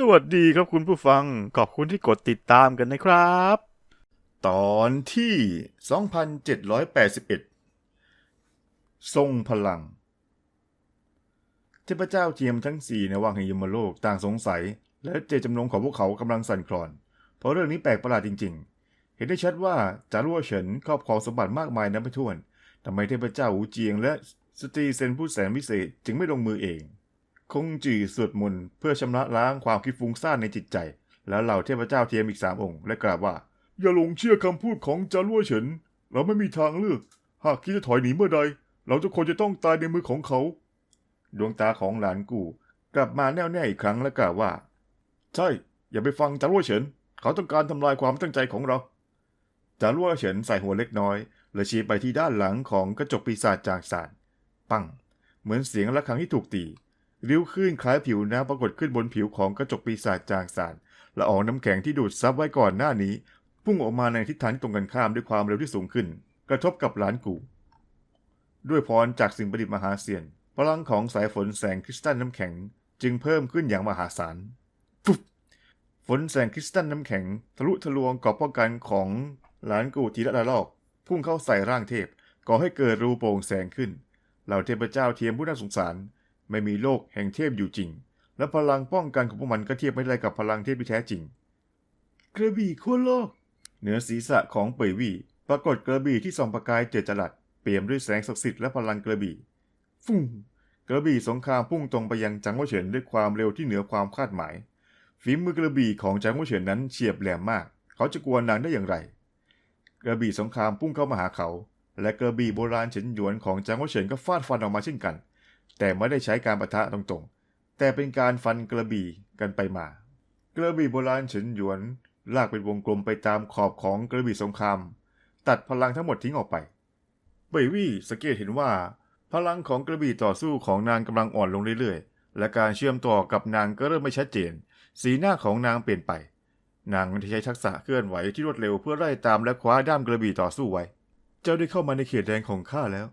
สวัสดีครับคุณผู้ฟัง ขอบคุณที่กดติดตามกันนะครับ ตอนที่ 2781 ทรงพลัง เทพเจ้าเทียมทั้งสี่ในวังแห่งยมโลกต่างสงสัย และเจตจำนงของพวกเขากำลังสั่นคลอน เพราะเรื่องนี้แปลกประหลาดจริง ๆ เห็นได้ชัดว่าจารุวเฉินครอบครองสมบัติมากมายนับไม่ถ้วนทำไมเทพเจ้าหูเจียง และสตรีเซนผู้แสนวิเศษจึงไม่ลงมือเอง คงจื่อสวดมนต์เพื่อชำระล้างความคิดฟุ้งซ่านในจิตใจ แล้วเหล่าเทพเจ้าเทียมอีกสามองค์และกล่าวว่า อย่าหลงเชื่อคำพูดของจารุวเฉิน เราไม่มีทางเลือก หากคิดจะถอยหนีเมื่อใด เราทุกคนจะต้องตายในมือของเขา ดวงตาของหลานกูกลับมาแน่วแน่อีกครั้งและกล่าวว่า ใช่ อย่าไปฟังจารุวเฉิน เขาต้องการทำลายความตั้งใจของเราจารุวเฉินใส่หัวเล็กน้อยและชี้ไปที่ด้านหลังของกระจกปีศาจจากสาร ปัง เหมือนเสียงระฆังที่ถูกตี ริ้วคลื่นคล้ายผิวน้ำปรากฏขึ้นบนผิวของกระจกปีศาจจางสารละอองน้ำแข็งที่ดูดซับไว้ก่อนหน้านี้ พุ่งออกมาในทิศทางตรงกันข้ามด้วยความเร็วที่สูงขึ้น กระทบกับหลานกู ด้วยพรจากสิ่งประดิษฐ์มหาเสียนพลังของสายฝนแสงคริสตัลน้ำแข็ง จึงเพิ่มขึ้นอย่างมหาศาลฟุบฝนแสงคริสตัลน้ำแข็ง ทะลุทะลวงกราะป้องกันของหลานกูทีละระลอก พุ่งเข้าใส่ร่างเทพก่อให้เกิดรูโปร่งแสงขึ้นเหล่าเทพเจ้าเทียมผู้น่าสงสาร ไม่มีโลกแห่งเทพอยู่จริง และพลังป้องกันของพวกมันก็เทียบไม่ได้กับพลังเทพที่แท้จริง กระบี่ขั้วโลก เหนือศีรษะของเป่ยวี่ปรากฏกระบี่ที่ส่องประกายเจิดจรัสเปี่ยมด้วยแสงศักดิ์สิทธิ์และพลังกระบี่ฟุ้งกระบี่สงครามพุ่งตรงไปยังจังหวะเฉินด้วยความเร็วที่เหนือความคาดหมายฝีมือกระบี่ของจังหวะเฉินนั้นเฉียบแหลมมาก เขาจะกลัวนางได้อย่างไร กระบี่สงครามพุ่งเข้ามาหาเขา และกระบี่โบราณเฉินหยวนของจังหวะเฉินก็ฟาดฟันออกมาเช่นกัน แต่ไม่ได้ใช้การปะทะตรงๆ แต่เป็นการฟันกระบี่กันไปมา กระบี่โบราณเฉินหยวนลากเป็นวงกลมไปตามขอบของกระบี่สงคราม ตัดพลังทั้งหมดทิ้งออกไปเบยวี่สังเกตเห็นว่า พลังของกระบี่ต่อสู้ของนางกำลังอ่อนลงเรื่อยๆ และการเชื่อมต่อกับนางก็เริ่มไม่ชัดเจน สีหน้าของนางเปลี่ยนไป นางใช้ทักษะเคลื่อนไหวที่รวดเร็วเพื่อไล่ตามและคว้าด้ามกระบี่ต่อสู้ไว้ เจ้าได้เข้ามาในเขตแดนของข้าแล้ว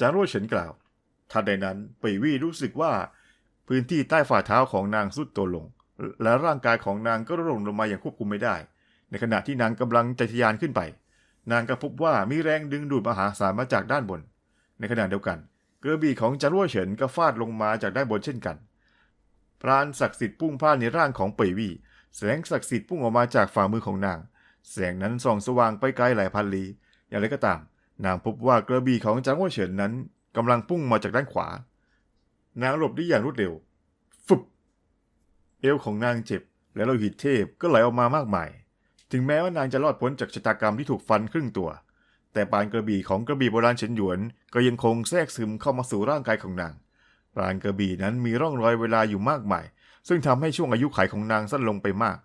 จางโรเฉินกล่าว ทันใดนั้นปยวี่รู้สึกว่า พื้นที่ใต้ฝ่าเท้าของนางสุดตัวลง และร่างกายของนางก็ร่วงลงมาอย่างควบคุมไม่ได้ ในขณะที่นางกำลังใจทะยานขึ้นไป นางก็พบว่ามีแรงดึงดูดมหาศาลมาจากด้านบน ในขณะเดียวกันกระบี่ของจารวเฉินก็ฟาดลงมาจากด้านบนเช่นกันพรานศักดิ์สิทธิ์พุ่งพล่านในร่างของปยวี่แสงศักดิ์สิทธิ์พุ่งออกมาจากฝ่ามือของนาง แสงนั้นส่องสว่างไปไกลหลายพันลี้อย่างไรก็ตาม นางพบว่ากระบี่ของจางว่าเฉินนั้น กำลังพุ่งมาจากด้านขวา นางหลบได้อย่างรวดเร็ว ฟึบ เอวของนางเจ็บ และโลหิตเทพก็ไหลออกมามากมาย ถึงแม้ว่านางจะรอดพ้นจากชะตากรรมที่ถูกฟันครึ่งตัว แต่ปานกระบี่ของกระบี่โบราณเฉินหยวน ก็ยังคงแทรกซึมเข้ามาสู่ร่างกายของนาง ปานกระบี่นั้นมีร่องรอยเวลาอยู่มากมาย ซึ่งทำให้ช่วงอายุขัยของนางสั้นลงไปมาก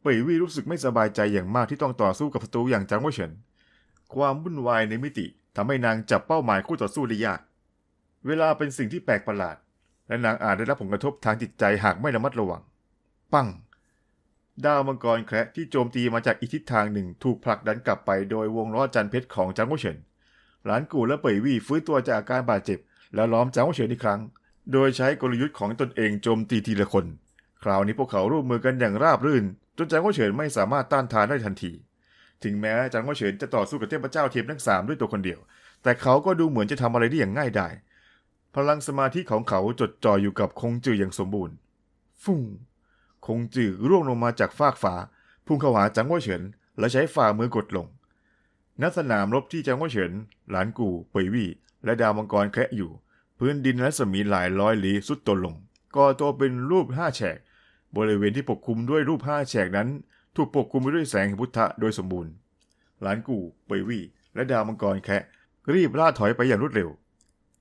เป่ยวี่รู้สึกไม่สบายใจอย่างมากที่ต้องต่อสู้กับศัตรูอย่างจางว่าเฉิน ความวุ่นวายในมิติ ทำให้นางจับเป้าหมายคู่ต่อสู้ได้ยาก เวลาเป็นสิ่งที่แปลกประหลาด และนางอาจได้รับผลกระทบทางจิตใจหากไม่ระมัดระวัง ปังดาวมังกรแคระที่โจมตีมาจากอีกทิศทางหนึ่งถูกผลักดันกลับไปโดยวงล้อจันเพชรของจางโวเฉิน หลานกูและเป่ยวี่ฟื้นตัวจากอาการบาดเจ็บ แล้วล้อมจางโวเฉินอีกครั้ง โดยใช้กลยุทธ์ของตนเองโจมตีทีละคน คราวนี้พวกเขาร่วมมือกันอย่างราบรื่น จนจางโวเฉินไม่สามารถต้านทานได้ทันที ถึงแม้จางโวเฉินจะต่อสู้กับเทพเจ้าเทียมทั้งสามด้วยตัวคนเดียว แต่เขาก็ดูเหมือนจะทำอะไรได้อย่างง่ายดายพลังสมาธิของเขาจดจ่ออยู่กับคงจืออย่างสมบูรณ์ ฟุ้งคงจือร่วงลงมาจากฟากฟ้าพุ่งเข้าหาจังหวะเฉินและใช้ฝ่ามือกดลงณสนามรบที่จังหวะเฉิน หลานกูเปยวี่และดาวมังกรแคะอยู่ พื้นดินและสมีหลายร้อยลี้สุดตัวลงก่อตัวเป็นรูปห้าแฉก บริเวณที่ปกคลุมด้วยรูปห้าแฉกนั้น ถูกปกคลุมไปด้วยแสงแห่งพุทธะโดยสมบูรณ์ หลานกูเปยวี่ และดาวมังกรแคะ รีบล่าถอยไปอย่างรวดเร็ว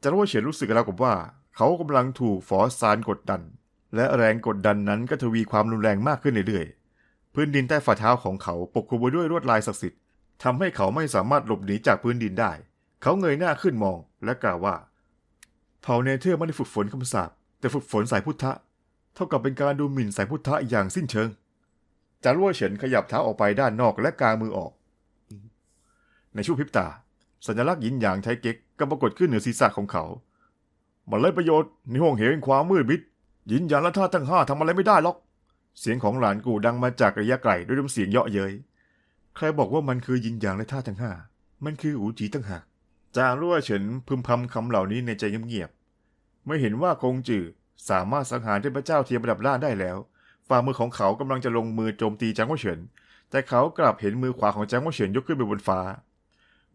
จารวะเฉียนรู้สึกแล้วกับว่า เขากำลังถูกฝอซานกดดัน และแรงกดดันนั้นก็ทวีความรุนแรงมากขึ้นเรื่อยๆ พื้นดินใต้ฝ่าเท้าของเขาปกคลุมไปด้วยลวดลายศักดิ์สิทธิ์ทำให้เขาไม่สามารถหลบหนีจากพื้นดินได้ เขาเงยหน้าขึ้นมองและกล่าวว่า เผ่าเนเธอร์ไม่ได้ฝึกฝนคำสาปแต่ฝึกฝนสายพุทธะ เท่ากับเป็นการดูหมิ่นสายพุทธะอย่างสิ้นเชิง จารวเฉินขยับเท้าออกไปด้านนอกและกางมือออก ในช่วงพริบตา สัญลักษณ์ยินหยางไทเก๊กก็ปรากฏขึ้นเหนือศีรษะของเขา มันเลยประโยชน์ในห้องเหวแห่งความมืดมิดยินหยางและท่าทั้งห้าทำอะไรไม่ได้หรอก เสียงของหลานกูดังมาจากระยะไกลด้วยน้ำเสียงเยาะเย้ยใครบอกว่ามันคือยินหยางและท่าทั้งห้ามันคืออูจีตั้งหากจางรั่วเฉินพึมพำคำเหล่านี้ในใจเงียบๆไม่เห็นว่าคงจือสามารถสังหารเทพเจ้าเทียมระดับล่าได้แล้ว ฝ่ามือของเขากำลังจะลงมือโจมตีจางว่าเฉิน แต่เขากลับเห็นมือขวาของจางว่าเฉินยกขึ้นไปบนฟ้า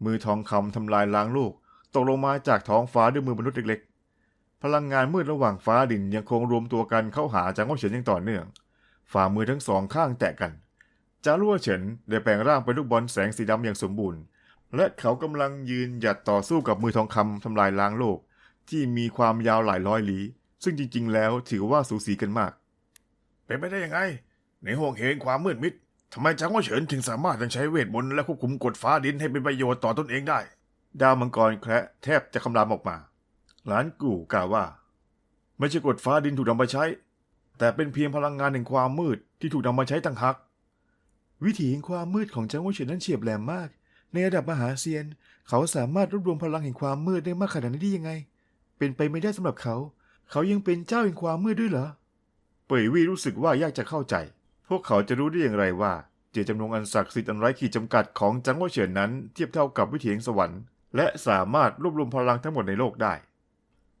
มือทองคำทำลายล้างลูก ตกลงมาจากท้องฟ้าด้วยมือมนุษย์เล็กๆ พลังงานมืดระหว่างฟ้าดินยังคงรวมตัวกันเข้าหาจางว่าเฉินอย่างต่อเนื่อง ฝ่ามือทั้งสองข้างแตะกันจารั่วเฉินได้แปลงร่างเป็นลูกบอลแสงสีดำอย่างสมบูรณ์ และเขากำลังยืนหยัดต่อสู้กับมือทองคำทำลายล้างโลก ที่มีความยาวหลายร้อยลี้ซึ่งจริง ๆ แล้วถือว่าสูสีกันมาก เป็นไปได้ยังไง ในห่วงเหตุความมืดมิดทำไมจางว่าเฉินถึงสามารถยังใช้เวทมนต์และควบคุมกฎฟ้าดินให้เป็นประโยชน์ต่อตนเองได้ ดาวมังกรแคระแทบจะคำรามออกมา หลานกู่กล่าวว่า ไม่ใช่กฎฟ้าดินถูกนำมาใช้ แต่เป็นเพียงพลังงานแห่งความมืดที่ถูกนำมาใช้ต่างหากวิถีแห่งความมืดของจางว่าเฉินนั้นเฉียบแหลมมาก ในระดับมหาเซียน เขาสามารถรวบรวมพลังแห่งความมืดได้มากขนาดนี้ได้ยังไง เป็นไปไม่ได้สำหรับเขา เขายังเป็นเจ้าแห่งความมืดด้วยเหรอ เป่ยวี่รู้สึกว่ายากจะเข้าใจ พวกเขาจะรู้ได้อย่างไรว่า เจตจำนงอันศักดิ์สิทธิ์อันไร้ขีดจำกัดของจังหวเฉินนั้นเทียบเท่ากับวิถีแห่งสวรรค์และสามารถรวบรวมพลังทั้งหมดในโลกได้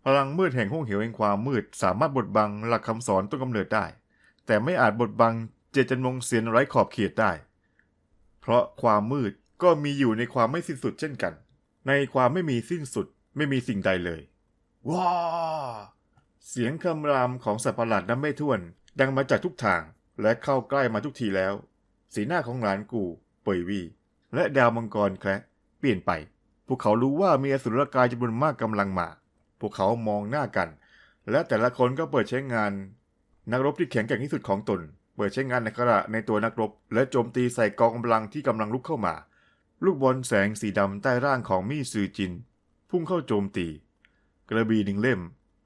พลังมืดแห่งห้องเหวแห่งความมืดสามารถบดบังหลักคำสอนต้นกำเนิดได้ แต่ไม่อาจบดบังเจตจำนงเสียนไร้ขอบเขตได้ เพราะความมืดก็มีอยู่ในความไม่สิ้นสุดเช่นกัน ในความไม่มีสิ้นสุดไม่มีสิ่งใดเลยว้า เสียงคำรามของสัตว์ประหลาดนั้นไม่ถ้วน ดังมาจากทุกทางและเข้าใกล้มาทุกทีแล้ว สีหน้าของหลานกูเปยวี และดาวมังกรแคระเปลี่ยนไป พวกเขารู้ว่ามีอสุรกายจำนวนมากกำลังมา พวกเขามองหน้ากัน และแต่ละคนก็เปิดใช้งาน นักรบที่แข็งแกร่งที่สุดของตน เปิดใช้งานในขณะในตัวนักรบ และโจมตีใส่กองกำลังที่กำลังลุกเข้ามา ลูกบอลแสงสีดำใต้ร่างของมี่ซือจิน พุ่งเข้าโจมตี กระบี่หนึ่งเล่ม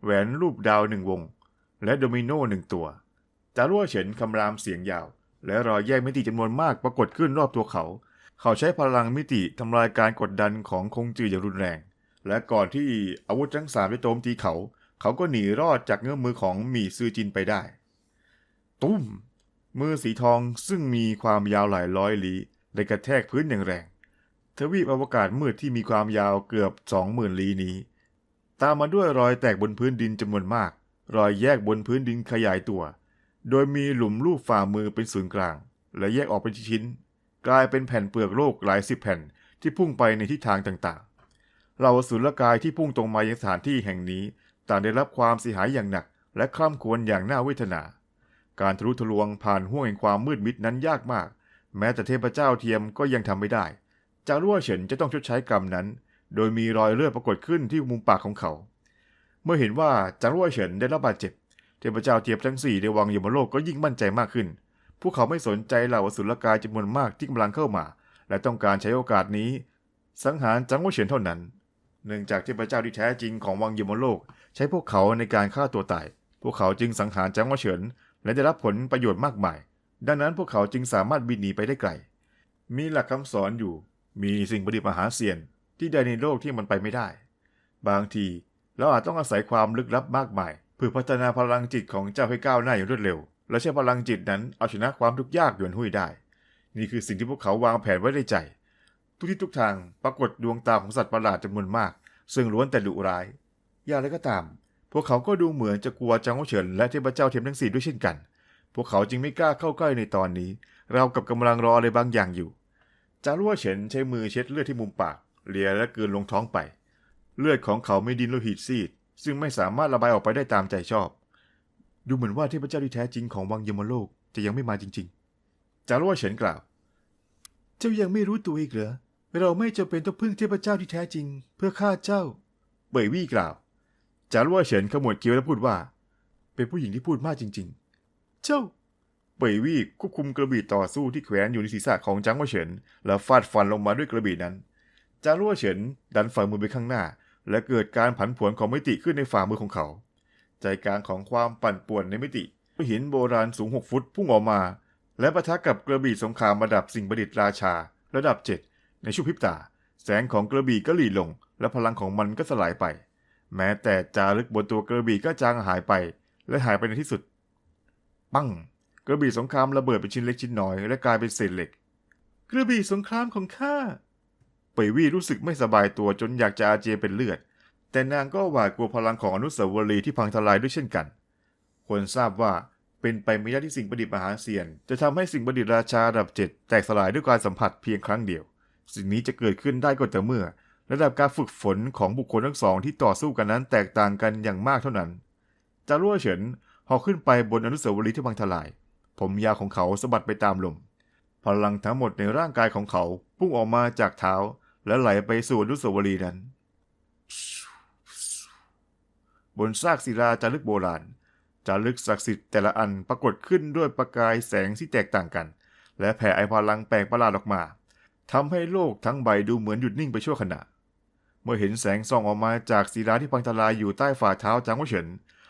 แหวนรูปดาวหนึ่งวง และโดมิโนหนึ่งตัวจารั่วเฉินคำรามเสียงยาว และรอยแยกมิติจำนวนมากปรากฏขึ้นรอบตัวเขา เขาใช้พลังมิติทำลายการกดดันของคงจืออย่างรุนแรง และก่อนที่อาวุธทั้งสามจะโจมตีเขา เขาก็หนีรอดจากเงื้อมมือของหมี่ซือจินไปได้ ตุ้ม มือสีทองซึ่งมีความยาวหลายร้อยลี้ได้กระแทกพื้นอย่างแรงทวีปอวกาศมืดที่มีความยาวเกือบสองหมื่นลี้นี้ ตามมาด้วยรอยแตกบนพื้นดินจำนวนมาก รอยแยกบนพื้นดินขยายตัว โดยมีหลุมรูปฝ่ามือเป็นศูนย์กลาง และแยกออกเป็นชิ้นๆกลายเป็นแผ่นเปลือกโลกหลายสิบแผ่นที่พุ่งไปในทิศทางต่างๆเราสุรกายที่พุ่งตรงมายังสถานที่แห่งนี้ ต่างได้รับความเสียหายอย่างหนัก และคร่ำครวญอย่างน่าเวทนา การทะลุทะลวงผ่านห้วงแห่งความมืดมิดนั้นยากมาก แม้แต่เทพเจ้าเทียมก็ยังทำไม่ได้ จารั่วเฉินจะต้องชดใช้กรรมนั้น โดยมีรอยเลือดปรากฏขึ้นที่มุมปากของเขา เมื่อเห็นว่าจางรั่วเฉินได้รับบาดเจ็บ เทพเจ้าเทียมทั้งสี่ในวังยมโลกก็ยิ่งมั่นใจมากขึ้น พวกเขาไม่สนใจเหล่าสุรกายจำนวนมากที่กำลังเข้ามา และต้องการใช้โอกาสนี้ สังหารจางรั่วเฉินเท่านั้น เนื่องจากเทพเจ้าที่แท้จริงของวังยมโลก ใช้พวกเขาในการฆ่าตัวตาย พวกเขาจึงสังหารจางรั่วเฉินและได้รับผลประโยชน์มากมาย ดังนั้นพวกเขาจึงสามารถบินหนีไปได้ไกล มีหลักคำสอนอยู่ มีสิ่งประดิษฐ์มหาเซียน ที่ใดในโลกที่มันไปไม่ได้ บางทีเราอาจต้องอาศัยความลึกลับมากมาย เพื่อพัฒนาพลังจิตของเจ้าให้ก้าวหน้าอย่างรวดเร็ว และใช้พลังจิตนั้นเอาชนะความทุกข์ยากหยวนหุ้ยได้ นี่คือสิ่งที่พวกเขาวางแผนไว้ในใจ ทุกที่ทุกทางปรากฏดวงตาของสัตว์ประหลาดจำนวนมาก ซึ่งล้วนแต่ดุร้าย อย่างไรก็ตาม พวกเขาก็ดูเหมือนจะกลัวจางโอเฉินและเทพเจ้าเทียมทั้งสี่ด้วยเช่นกัน พวกเขาจึงไม่กล้าเข้าใกล้ในตอนนี้ เรากับกำลังรออะไรบางอย่างอยู่จารั่วเฉินใช้มือเช็ดเลือดที่มุมปาก เลียและเกลืนลงท้องไป เลือดของเขาไม่ดินโลหิตซีด ซึ่งไม่สามารถระบายออกไปได้ตามใจชอบ ดูเหมือนว่าเทพเจ้าที่แท้จริงของวังยมโลกจะยังไม่มาจริง ๆ จารั่วเฉินกล่าว เจ้ายังไม่รู้ตัวอีกเหรอ เราไม่จำเป็นต้องพึ่งเทพเจ้าที่แท้จริง เพื่อฆ่าเจ้า เบยวี่กล่าว จารั่วเฉินขมวดคิ้วและพูดว่า เป็นผู้หญิงที่พูดมากจริง ๆ เจ้าเปยวี่ควบคุมกระบี่ต่อสู้ที่แขวนอยู่ในศีรษะของจางว่าเฉิน แล้วฟาดฟันลงมาด้วยกระบี่นั้น จางว่าเฉินดันฝ่ามือไปข้างหน้า และเกิดการผันผวนของมิติขึ้นในฝ่ามือของเขา ใจกลางของความปั่นป่วนในมิติหินโบราณสูงหกฟุตพุ่งออกมา และปะทะกับกระบี่สงครามระดับสิ่งประดิษฐ์ราชา ระดับเจ็ดในชุบพริบตา แสงของกระบี่ก็หลีลง และพลังของมันก็สลายไป แม้แต่จารึกบนตัวกระบี่ก็จางหายไป และหายไปในที่สุด ปั้งกระบี่สงครามระเบิดเป็นชิ้นเล็กชิ้นน้อยและกลายเป็นเศษเหล็ก กระบี่สงครามของข้า เปยวี่รู้สึกไม่สบายตัวจนอยากจะอาเจียนเป็นเลือด แต่นางก็หวาดกลัวพลังของอนุสาวรีย์ที่พังทลายด้วยเช่นกัน ควรทราบว่าเป็นไปไม่ได้ที่สิ่งประดิษฐ์มหาเซียน จะทำให้สิ่งประดิษฐ์ราชาระดับเจ็ดแตกสลายด้วยการสัมผัสเพียงครั้งเดียว สิ่งนี้จะเกิดขึ้นได้ก็แต่เมื่อ ระดับการฝึกฝนของบุคคลทั้งสองที่ต่อสู้กันนั้นแตกต่างกันอย่างมากเท่านั้นจารั่วเฉินหอกขึ้นไปบนอนุสาวรีย์ที่พังทลาย ผมยาวของเขาสะบัดไปตามลม พลังทั้งหมดในร่างกายของเขาพุ่งออกมาจากเท้า และไหลไปสู่อนุสาวรีย์นั้น บนซากศิลาจารึกโบราณจารึกศักดิ์สิทธิ์แต่ละอันปรากฏขึ้นด้วยประกายแสงที่แตกต่างกัน และแผ่ไอพลังแปลกประหลาดออกมาทำให้โลกทั้งใบดูเหมือนหยุดนิ่งไปชั่วขณะ เมื่อเห็นแสงส่องออกมาจากศิลาที่พังทลายอยู่ใต้ฝ่าเท้าจางวเฉิน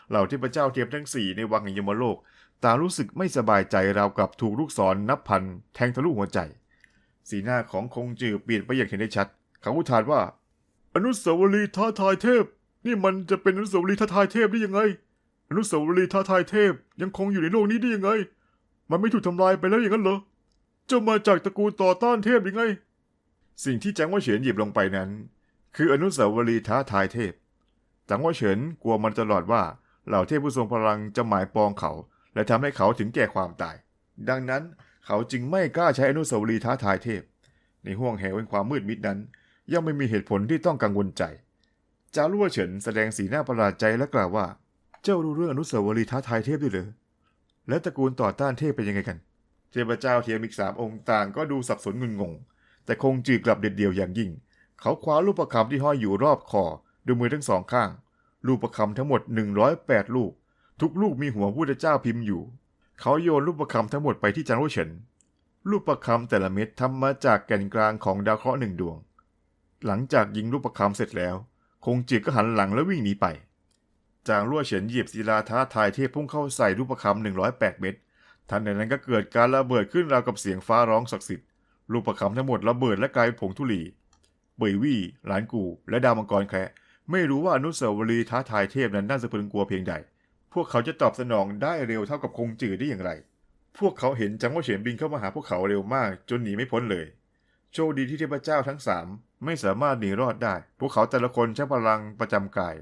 เหล่าเทพเจ้าเทียมทั้งสี่ในวังแห่งยมโลกต่างรู้สึกไม่สบายใจราวกับถูกลูกศรนับพันแทงทะลุหัวใจ สีหน้าของคงจือเปลี่ยนไปอย่างเห็นได้ชัด เขาอุทานว่า อนุสาวรีย์ท้าทายเทพ นี่มันจะเป็นอนุสาวรีย์ท้าทายเทพได้ยังไง อนุสาวรีย์ท้าทายเทพ ยังคงอยู่ในโลกนี้ได้ยังไง มันไม่ถูกทำลายไปแล้วอย่างนั้นเหรอเจ้ามาจากตระกูลต่อต้านเทพยังไง สิ่งที่จังหวะเฉินหยิบลงไปนั้น คืออนุสาวรีย์ท้าทายเทพ จังหวะเฉินกลัวมันตลอดว่าเหล่าเทพผู้ทรงพลังจะหมายปองเขา และทำให้เขาถึงแก่ความตาย ดังนั้น เขาจึงไม่กล้าใช้อนุสาวรีย์ท้าทายเทพ ในห้วงแห่งความมืดมิดนั้น ย่อมไม่มีเหตุผลที่ต้องกังวลใจ จารั่วเฉินแสดงสีหน้าประหลาดใจและกล่าวว่า เจ้ารู้เรื่องอนุสาวรีย์ท้าทายเทพด้วยเหรอ และตระกูลต่อต้านเทพเป็นยังไงกัน เทพเจ้าเทียมอีกสามองค์ต่างก็ดูสับสนงุนงง แต่คงจืดกลับเด็ดเดี่ยวอย่างยิ่ง เขาคว้าลูกประคำที่ห้อยอยู่รอบคอด้วยมือทั้งสองข้าง ลูกประคำทั้งหมด 108 ลูก ทุกลูกมีหัวพุทธเจ้าพิมพ์อยู่ เขาโยนลูกประคำทั้งหมดไปที่จางโรเฉินลูกประคำแต่ละเม็ดทำมาจากแก่นกลางของดาวเคราะห์หนึ่งดวง หลังจากยิงลูกประคำเสร็จแล้ว คงจืดก็หันหลังและวิ่งหนีไป จางรั่วเฉินหยียบศิลาท้าทายเทพพุ่งเข้าใส่ลูกประคำ108เม็ด ทันใดนั้นก็เกิดการระเบิดขึ้นราวกับเสียงฟ้าร้องศักดิ์สิทธิ์ลูกประคำทั้งหมดระเบิดและกลายเป็นผงธุลี เบยวี่ หลานกู และดาวมังกรแคระไม่รู้ว่าอนุสาวรีย์ท้าทายเทพนั้นน่าสะพรึงกลัวเพียงใด พวกเขาจะตอบสนองได้เร็วเท่ากับคงจืดได้อย่างไร พวกเขาเห็นจังหวะเฉียนบินเข้ามาหาพวกเขาเร็วมาก จนหนีไม่พ้นเลย โชคดีที่เทพเจ้าทั้งสามไม่สามารถหนีรอดได้ พวกเขาแต่ละคนใช้พลังประจำกาย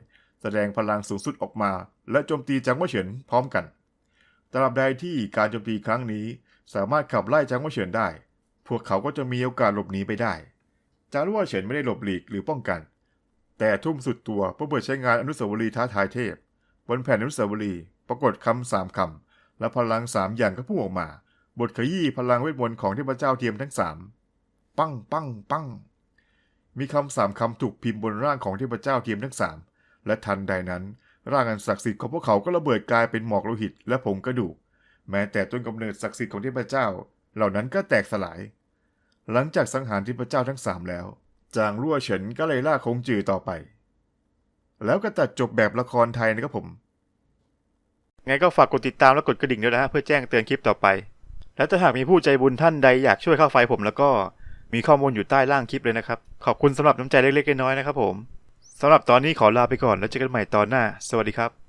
แสดงพลังสูงสุดออกมา และโจมตีจังหวะเฉียนพร้อมกันตราบใดที่การโจมตีครั้งนี้ สามารถขับไล่จังหวะเฉียนได้ พวกเขาก็จะมีโอกาสหลบหนีไปได้ จารุว่าเฉินไม่ได้หลบหลีกหรือป้องกัน แต่ทุ่มสุดตัวเพื่อเปิดใช้งานอนุสาวรีย์ท้าทายเทพ บนแผ่นอนุสาวรีย์ปรากฏคำสามคำ และพลังสามอย่างก็พุ่งออกมา บทขยี้พลังเวทมนต์ของเทพเจ้าเทียมทั้งสามปั้งปั้งปั้งมีคำสามคำถูกพิมพ์บนร่างของเทพเจ้าเทียมทั้งสามและทันใดนั้นร่างอันศักดิ์สิทธิ์ของพวกเขาก็ระเบิดกลายเป็นหมอกโลหิตและผงกระดูก แม้แต่ต้นกำเนิดศักดิ์สิทธิ์ของเทพเจ้า เหล่านั้นก็แตกสลาย หลังจากสังหารเทพเจ้าทั้งสามแล้ว จางรั่วเฉินก็เลยล่าคงจือต่อไป แล้วก็ตัดจบแบบละครไทยนะครับผม ไงก็ฝากกดติดตามและกดกระดิ่งด้วยนะเพื่อแจ้งเตือนคลิปต่อไป และถ้าหากมีผู้ใจบุญท่านใดอยากช่วยเข้าไฟผมแล้วก็มีข้อมูลอยู่ใต้ล่างคลิปเลยนะครับ ขอบคุณสำหรับน้ำใจเล็กๆน้อยๆนะครับผมสำหรับตอนนี้ขอลาไปก่อนแล้วเจอกันใหม่ตอนหน้า สวัสดีครับ